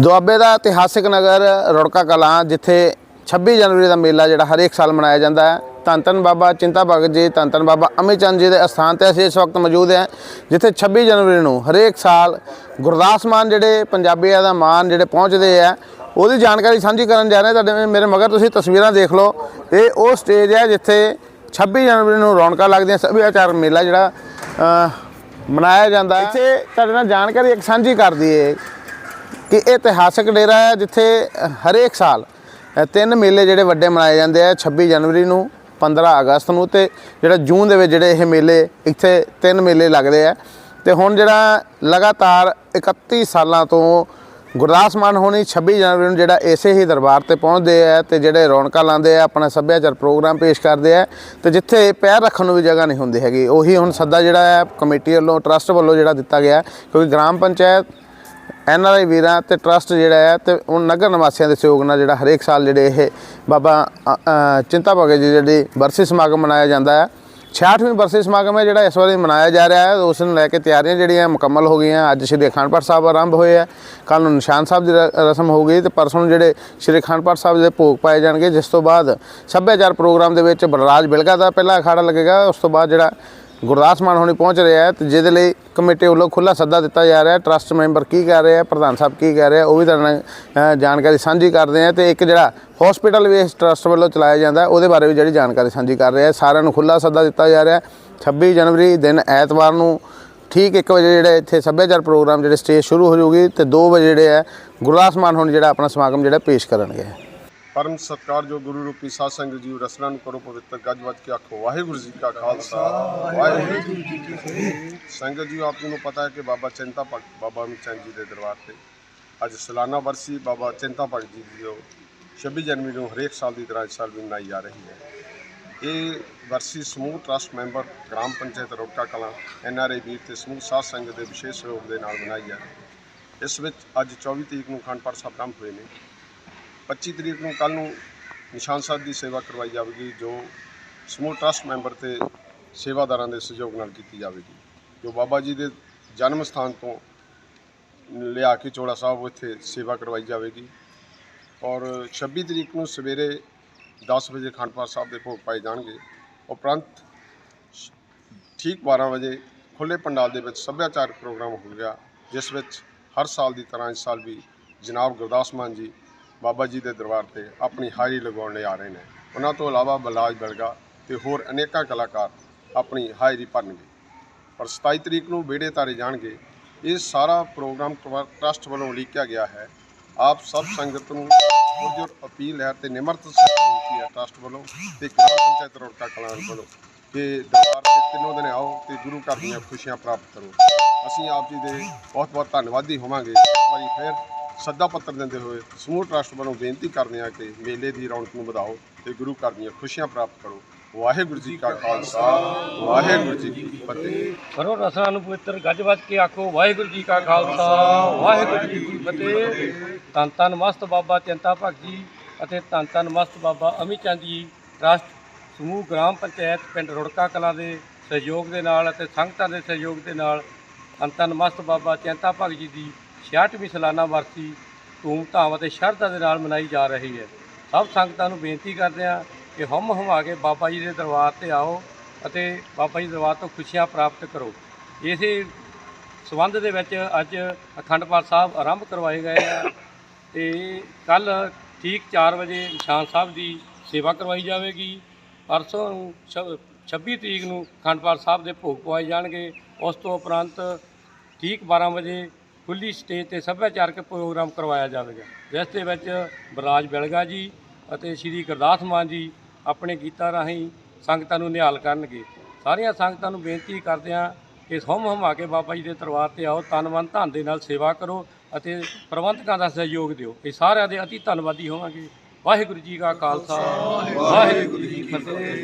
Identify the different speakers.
Speaker 1: ਦੁਆਬੇ ਦਾ ਇਤਿਹਾਸਿਕ ਨਗਰ ਰੁੜਕਾ ਕਲਾਂ, ਜਿੱਥੇ 26 ਜਨਵਰੀ ਦਾ ਮੇਲਾ ਜਿਹੜਾ ਹਰੇਕ ਸਾਲ ਮਨਾਇਆ ਜਾਂਦਾ ਹੈ। ਧੰਨ ਧੰਨ ਬਾਬਾ ਚਿੰਤਾ ਭਗਤ ਜੀ ਧੰਨ ਧੰਨ ਬਾਬਾ ਅਮਿਤ ਜੀ ਦੇ ਅਸਥਾਨ ਤੇ ਅਸੀਂ ਇਸ ਵਕਤ ਮੌਜੂਦ ਹਾਂ, ਜਿੱਥੇ 26 ਜਨਵਰੀ ਨੂੰ ਹਰੇਕ ਸਾਲ ਗੁਰਦਾਸ ਮਾਨ ਜਿਹੜੇ ਪੰਜਾਬੀਆਂ ਦਾ ਮਾਨ ਜਿਹੜੇ ਪਹੁੰਚਦੇ ਆ, ਉਹਦੀ ਜਾਣਕਾਰੀ ਸਾਂਝੀ ਕਰਨ ਜਾ ਰਹੇ ਤੁਹਾਡੇ ਮੇਰੇ ਮਗਰ ਤੁਸੀਂ ਤਸਵੀਰਾਂ ਦੇਖ ਲਓ। ਇਹ ਉਹ ਸਟੇਜ ਹੈ ਜਿੱਥੇ 26 ਜਨਵਰੀ ਨੂੰ ਰੌਣਕਾਂ ਲੱਗਦੀਆਂ, ਸੱਭਿਆਚਾਰ ਮੇਲਾ ਜਿਹੜਾ ਮਨਾਇਆ ਜਾਂਦਾ ਇੱਥੇ ਤੁਹਾਡੇ ਨਾਲ ਜਾਣਕਾਰੀ ਇੱਕ ਸਾਂਝੀ ਕਰ ਦਈਏ। ਕਿ ਇਹ ਇਤਿਹਾਸਕ ਡੇਰਾ ਹੈ ਜਿੱਥੇ ਹਰੇਕ ਸਾਲ ਤਿੰਨ ਮੇਲੇ ਜਿਹੜੇ ਵੱਡੇ ਮਨਾਏ ਜਾਂਦੇ ਆ 26 ਜਨਵਰੀ ਨੂੰ 15 ਅਗਸਤ ਨੂੰ ਤੇ ਜਿਹੜਾ ਜੂਨ ਦੇ ਵਿੱਚ ਜਿਹੜੇ ਇਹ ਮੇਲੇ, ਇੱਥੇ ਤਿੰਨ ਮੇਲੇ ਲੱਗਦੇ ਆ। ਤੇ ਹੁਣ ਜਿਹੜਾ ਲਗਾਤਾਰ 31 ਸਾਲਾਂ ਤੋਂ ਗੁਰਦਾਸ ਮਾਨ ਹੋਣੀ 26 ਜਨਵਰੀ ਨੂੰ ਜਿਹੜਾ ਇਸੇ ਹੀ ਦਰਬਾਰ ਤੇ ਪਹੁੰਚਦੇ ਆ ਤੇ ਜਿਹੜੇ ਰੌਣਕਾਂ ਲਾਉਂਦੇ ਆ, ਆਪਣਾ ਸੱਭਿਆਚਾਰ ਪ੍ਰੋਗਰਾਮ ਪੇਸ਼ ਕਰਦੇ ਆ, ਤੇ ਜਿੱਥੇ ਪੈਰ ਰੱਖਣ ਨੂੰ ਵੀ ਜਗ੍ਹਾ ਨਹੀਂ ਹੁੰਦੀ ਹੈਗੀ। ਉਹੀ ਹੁਣ ਸੱਦਾ ਜਿਹੜਾ ਹੈ, ਕਮੇਟੀ ਵੱਲੋਂ, ਟਰਸਟ ਵੱਲੋਂ ਜਿਹੜਾ ਦਿੱਤਾ ਗਿਆ, ਕਿਉਂਕਿ gram panchayat N R I ਵੀਰਾਂ ਤੇ ਟਰਸਟ ਜਿਹੜਾ ਹੈ ਤੇ ਉਹ ਨਗਰ ਨਿਵਾਸੀਆਂ ਦੇ ਸਹਿਯੋਗ ਨਾਲ ਜਿਹੜਾ ਹਰੇਕ ਸਾਲ ਜਿਹੜੇ ਇਹ ਬਾਬਾ ਚਿੰਤਾ ਭਗਤ ਜੀ ਜਿਹੜੀ ਬਰਸੀ ਸਮਾਗਮ ਮਨਾਇਆ ਜਾਂਦਾ ਹੈ। 66ਵੀਂ ਬਰਸੀ ਸਮਾਗਮ ਹੈ ਜਿਹੜਾ ਇਸ ਵਾਰੀ ਮਨਾਇਆ ਜਾ ਰਿਹਾ ਹੈ। ਉਸ ਨੂੰ ਲੈ ਕੇ ਤਿਆਰੀਆਂ ਜਿਹੜੀਆਂ ਮੁਕੰਮਲ ਹੋ ਗਈਆਂ। ਅੱਜ ਸ਼੍ਰੀ ਅਖੰਡ ਪਾਠ ਸਾਹਿਬ ਆਰੰਭ ਹੋਏ ਆ ਕੱਲ ਨੂੰ ਨਿਸ਼ਾਨ ਸਾਹਿਬ ਦੀ ਰਸਮ ਹੋ ਗਈ ਤੇ ਪਰਸੋਂ ਨੂੰ ਜਿਹੜੇ ਸ਼੍ਰੀ ਅਖੰਡ ਪਾਠ ਸਾਹਿਬ ਦੇ ਭੋਗ ਪਾਏ ਜਾਣਗੇ। ਜਿਸ ਤੋਂ ਬਾਅਦ ਸੱਭਿਆਚਾਰ ਪ੍ਰੋਗਰਾਮ ਦੇ ਵਿੱਚ ਬਲਰਾਜ ਬਿਲਗਾ ਦਾ ਪਹਿਲਾ ਅਖਾੜਾ ਲੱਗੇਗਾ। ਉਸ ਤੋਂ ਬਾਅਦ ਜਿਹੜਾ ਗੁਰਦਾਸ ਮਾਨ ਹੋਣੀ ਪਹੁੰਚ ਰਿਹਾ ਹੈ ਤੇ ਜਿਹਦੇ ਲਈ ਕਮੇਟੀ ਵੱਲੋਂ ਖੁੱਲਾ ਸੱਦਾ ਦਿੱਤਾ ਜਾ ਰਿਹਾ ਹੈ। ਟਰਸਟ ਮੈਂਬਰ ਕੀ ਕਹਿ ਰਿਹਾ ਆ? ਪ੍ਰਧਾਨ ਸਾਹਿਬ ਕੀ ਕਹਿ ਰਿਹਾ ਉਹ ਵੀ ਤੁਹਾਡੇ ਨਾਲ ਜਾਣਕਾਰੀ ਸਾਂਝੀ ਕਰਦੇ ਆ ਤੇ ਇੱਕ ਜਿਹੜਾ ਹਸਪੀਟਲ ਵੀ ਇਸ ਟਰਸਟ ਵੱਲੋਂ ਚਲਾਇਆ ਜਾਂਦਾ ਉਹਦੇ ਬਾਰੇ ਵੀ ਜਿਹੜੀ ਜਾਣਕਾਰੀ ਸਾਂਝੀ ਕਰ ਰਿਹਾ ਆ। ਸਾਰਿਆਂ ਨੂੰ ਖੁੱਲਾ ਸੱਦਾ ਦਿੱਤਾ ਜਾ ਰਿਹਾ ਹੈ। 26 ਜਨਵਰੀ ਦਿਨ ਐਤਵਾਰ ਨੂੰ ਠੀਕ 1 ਵਜੇ ਜਿਹੜੇ ਇੱਥੇ ਸੱਭਿਆਚਾਰ ਪ੍ਰੋਗਰਾਮ ਜਿਹੜੇ ਸਟੇਜ ਸ਼ੁਰੂ ਹੋ ਜਾਊਗੀ ਤੇ 2 ਵਜੇ ਜਿਹੜੇ ਹੈ ਗੁਰਦਾਸ ਮਾਨ ਹੁਣ ਜਿਹੜਾ ਆਪਣਾ ਸਮਾਗਮ ਜਿਹੜਾ ਪੇਸ਼ ਕਰਨਗੇ।
Speaker 2: ਪਰਮ ਸਤਕਾਰ ਜੋ ਗੁਰੂ ਰੂਪੀ ਸਾਧ ਸੰਗਤ ਜੀ ਰਸਨਾ ਨੂੰ ਕਰੋ ਪਵਿੱਤਰ ਗੱਜ ਵੱਜ ਕੇ ਆਖੋ, ਵਾਹਿਗੁਰੂ ਜੀ ਕਾ ਖਾਲਸਾ, ਵਾਹਿਗੁਰੂ ਜੀ ਕੀ ਫਤਿਹ। ਸੰਗਤ ਜੀ, ਆਪ ਨੂੰ ਪਤਾ ਹੈ ਕਿ ਬਾਬਾ ਚਿੰਤਾ ਭਗਤ, ਬਾਬਾ ਅਮਿਤ ਚੰਦ ਜੀ ਦੇ ਦਰਬਾਰ ਤੇ ਅੱਜ ਸਾਲਾਨਾ ਵਰਸੀ ਬਾਬਾ ਚਿੰਤਾ ਭਗਤ ਜੀ ਦੀ ਜੋ 26 ਜਨਵਰੀ ਨੂੰ ਹਰੇਕ ਸਾਲ ਦੀ ਤਰ੍ਹਾਂ ਇਸ ਸਾਲ ਵੀ ਮਨਾਈ ਜਾ ਰਹੀ ਹੈ। ਇਹ ਵਰਸੀ ਸਮੂਹ ਟਰਸਟ ਮੈਂਬਰ ਗ੍ਰਾਮ ਪੰਚਾਇਤ ਰੋਕਾ ਕਲਾਂ, ਐਨ ਆਰ ਆਈ ਵੀਰ ਤੇ ਸਮੂਹ ਸਾਧ ਸੰਗਤ ਦੇ ਵਿਸ਼ੇਸ਼ ਸਹਿਯੋਗ ਦੇ ਨਾਲ ਮਨਾਈ ਜਾ ਰਹੀ ਹੈ। ਇਸ ਵਿੱਚ ਅੱਜ 24 ਤਰੀਕ ਨੂੰ ਅਖੰਡ ਪਾਠ ਸਾਹਿਬ ਆਰੰਭ ਹੋਏ ਨੇ। 25 ਤਰੀਕ ਨੂੰ ਕੱਲ ਨੂੰ ਨਿਸ਼ਾਨ ਸਾਹਿਬ ਦੀ ਸੇਵਾ ਕਰਵਾਈ ਜਾਵੇਗੀ, ਜੋ ਸਮੂਹ ਟਰਸਟ ਮੈਂਬਰ ਤੇ ਸੇਵਾਦਾਰਾਂ ਦੇ ਸਹਿਯੋਗ ਨਾਲ ਕੀਤੀ ਜਾਵੇਗੀ। ਜੋ ਬਾਬਾ ਜੀ ਦੇ ਜਨਮ ਸਥਾਨ ਤੋਂ ਲਿਆ ਕੇ ਚੋੜਾ ਸਾਹਿਬ ਇੱਥੇ ਸੇਵਾ ਕਰਵਾਈ ਜਾਵੇਗੀ ਔਰ 26 ਤਰੀਕ ਨੂੰ ਸਵੇਰੇ 10 ਵਜੇ ਅਖੰਡ ਪਾਠ ਸਾਹਿਬ ਦੇ ਭੋਗ ਪਾਏ ਜਾਣਗੇ। ਉਪਰੰਤ ਠੀਕ 12 ਵਜੇ ਖੁੱਲੇ ਪੰਡਾਲ ਦੇ ਵਿੱਚ ਸੱਭਿਆਚਾਰਕ ਪ੍ਰੋਗਰਾਮ ਹੋ ਗਿਆ, ਜਿਸ ਵਿੱਚ ਹਰ ਸਾਲ ਦੀ ਤਰ੍ਹਾਂ ਇਸ ਸਾਲ ਵੀ ਜਨਾਬ ਗੁਰਦਾਸ ਮਾਨ ਜੀ ਬਾਬਾ ਜੀ ਦੇ ਦਰਬਾਰ ਤੇ ਆਪਣੀ ਹਾਜ਼ਰੀ ਲਗਾਉਣ ਲਈ ਆ ਰਹੇ ਨੇ। ਉਹਨਾਂ ਤੋਂ ਇਲਾਵਾ ਬਲਾਜ ਬਲਗਾ ਤੇ ਹੋਰ ਅਨੇਕਾਂ ਕਲਾਕਾਰ ਆਪਣੀ ਹਾਜ਼ਰੀ ਭਰਨਗੇ। ਪਰ 27 ਤਰੀਕ ਨੂੰ ਵਿਹੜੇ ਤਾਰੇ ਜਾਣਗੇ। ਇਹ ਸਾਰਾ ਪ੍ਰੋਗਰਾਮ ਟਰ- ਟਰਸਟ ਵੱਲੋਂ ਉਲੀਕਿਆ ਗਿਆ ਹੈ। ਆਪ ਸਭ ਸੰਗਤ ਨੂੰ ਪੁਰਜੋਰ ਅਪੀਲ ਹੈ ਤੇ ਨਿਮਰਤ ਸਤਿਕਾਰ ਹੈ ਟਰਸਟ ਵੱਲੋਂ ਤੇ ਗ੍ਰਾਮ ਪੰਚਾਇਤ ਰੋੜਕਾ ਕਲਾਂ ਵੱਲੋਂ ਕਿ ਦਰਬਾਰ ਤੇ ਤਿੰਨੋਂ ਦਿਨ ਆਓ ਤੇ ਗੁਰੂ ਘਰ ਦੀਆਂ ਖੁਸ਼ੀਆਂ ਪ੍ਰਾਪਤ ਕਰੋ। ਅਸੀਂ ਆਪ ਜੀ ਦੇ ਬਹੁਤ ਬਹੁਤ ਧੰਨਵਾਦੀ ਹੋਵਾਂਗੇ। ਇੱਕ ਵਾਰੀ ਫਿਰ ਸੱਦਾ ਪੱਤਰ ਦਿੰਦੇ ਹੋਏ ਸਮੂਹ ਟਰਸਟ ਵੱਲੋਂ ਬੇਨਤੀ ਕਰਦੇ ਹਾਂ ਕਿ ਮੇਲੇ ਦੀ ਰੌਣਕ ਨੂੰ ਵਧਾਓ ਤੇ ਗੁਰੂ ਘਰ ਦੀਆਂ ਖੁਸ਼ੀਆਂ ਪ੍ਰਾਪਤ ਕਰੋ। ਵਾਹਿਗੁਰੂ ਜੀ ਕਾ ਖਾਲਸਾ, ਵਾਹਿਗੁਰੂ ਜੀ ਕੀ ਫਤਿਹ।
Speaker 3: ਕਰੋ ਰਸਨਾ ਨੂੰ ਪਵਿੱਤਰ ਗੱਜ ਵੱਜ ਕੇ ਆਖੋ, ਵਾਹਿਗੁਰੂ ਜੀ ਕਾ ਖਾਲਸਾ, ਵਾਹਿਗੁਰੂ ਜੀ ਕੀ ਫਤਿਹ। ਧੰਨ ਧੰਨ ਮਸਤ ਬਾਬਾ ਚਿੰਤਾ ਭਗਤ ਜੀ ਅਤੇ ਧੰਨ ਧੰਨ ਮਸਤ ਬਾਬਾ ਅਮਿਤ ਚੰਦ ਜੀ, ਟਰਸਟ ਸਮੂਹ ਗ੍ਰਾਮ ਪੰਚਾਇਤ ਪਿੰਡ ਰੁੜਕਾ ਕਲਾਂ ਦੇ ਸਹਿਯੋਗ ਦੇ ਨਾਲ ਅਤੇ ਸੰਗਤਾਂ ਦੇ ਸਹਿਯੋਗ ਦੇ ਨਾਲ। ਧੰਨ ਧੰਨ ਮਸਤ ਬਾਬਾ ਚਿੰਤਾ ਭਗਤ ਜੀ ਦੀ 66ਵੀਂ ਸਾਲਾਨਾ ਵਰਸੀ ਧੂਮਧਾਮ ਅਤੇ ਸ਼ਰਧਾ ਦੇ ਨਾਲ ਮਨਾਈ ਜਾ ਰਹੀ ਹੈ। ਸਭ ਸੰਗਤਾਂ ਨੂੰ ਬੇਨਤੀ ਕਰਦੇ ਹਾਂ ਕਿ ਹਮ ਹਮਾ ਕੇ ਬਾਬਾ ਜੀ ਦੇ ਦਰਬਾਰ ਤੇ ਆਓ ਅਤੇ ਬਾਬਾ ਜੀ ਦਰਬਾਰ ਤੋਂ ਖੁਸ਼ੀਆਂ ਪ੍ਰਾਪਤ ਕਰੋ। ਇਸੇ ਸਬੰਧ ਦੇ ਵਿੱਚ ਅੱਜ ਅਖੰਡ ਪਾਠ ਸਾਹਿਬ ਆਰੰਭ ਕਰਵਾਏ ਗਏ ਆ ਤੇ ਕੱਲ ਠੀਕ 4 ਵਜੇ ਨਿਸ਼ਾਨ ਸਾਹਿਬ ਦੀ ਸੇਵਾ ਕਰਵਾਈ ਜਾਵੇਗੀ। ਪਰਸੋਂ ਛ- 26 ਤਰੀਕ ਨੂੰ ਅਖੰਡ ਪਾਠ ਸਾਹਿਬ ਦੇ ਭੋਗ ਪਵਾਏ ਜਾਣਗੇ। ਉਸ ਤੋਂ ਉਪਰੰਤ ਠੀਕ 12 ਵਜੇ ਖੁੱਲੀ ਸਟੇਜ ਤੇ ਸੱਭਿਆਚਾਰਕ ਪ੍ਰੋਗਰਾਮ ਕਰਵਾਇਆ ਜਾਵੇਗਾ। ਜਿਸ ਦੇ ਵਿੱਚ ਬਰਾਜ ਬਿਲਗਾ ਜੀ ਅਤੇ ਸ਼੍ਰੀ ਗੁਰਦਾਸ ਮਾਨ ਜੀ ਆਪਣੇ ਗੀਤਾਂ ਰਾਹੀਂ ਸੰਗਤਾਂ ਨੂੰ ਨਿਹਾਲ ਕਰਨਗੇ। ਸਾਰੀਆਂ ਸੰਗਤਾਂ ਨੂੰ ਬੇਨਤੀ ਕਰਦੇ ਹਾਂ ਕਿ ਹਮ ਹਮਾ ਕੇ ਬਾਬਾ ਜੀ ਦੇ ਦਰਬਾਰ ਤੇ ਆਓ, ਤਨ ਮਨ ਧਨ ਦੇ ਨਾਲ ਸੇਵਾ ਕਰੋ ਅਤੇ ਪ੍ਰਬੰਧਕਾਂ ਦਾ ਸਹਿਯੋਗ ਦਿਓ। ਇਹ ਸਾਰਿਆਂ ਦੇ ਅਤੀ ਧੰਨਵਾਦੀ ਹੋਵਾਂਗੇ। ਵਾਹਿਗੁਰੂ ਜੀ ਕਾ ਖਾਲਸਾ, ਵਾਹਿਗੁਰੂ ਜੀ ਕੀ ਫਤਿਹ।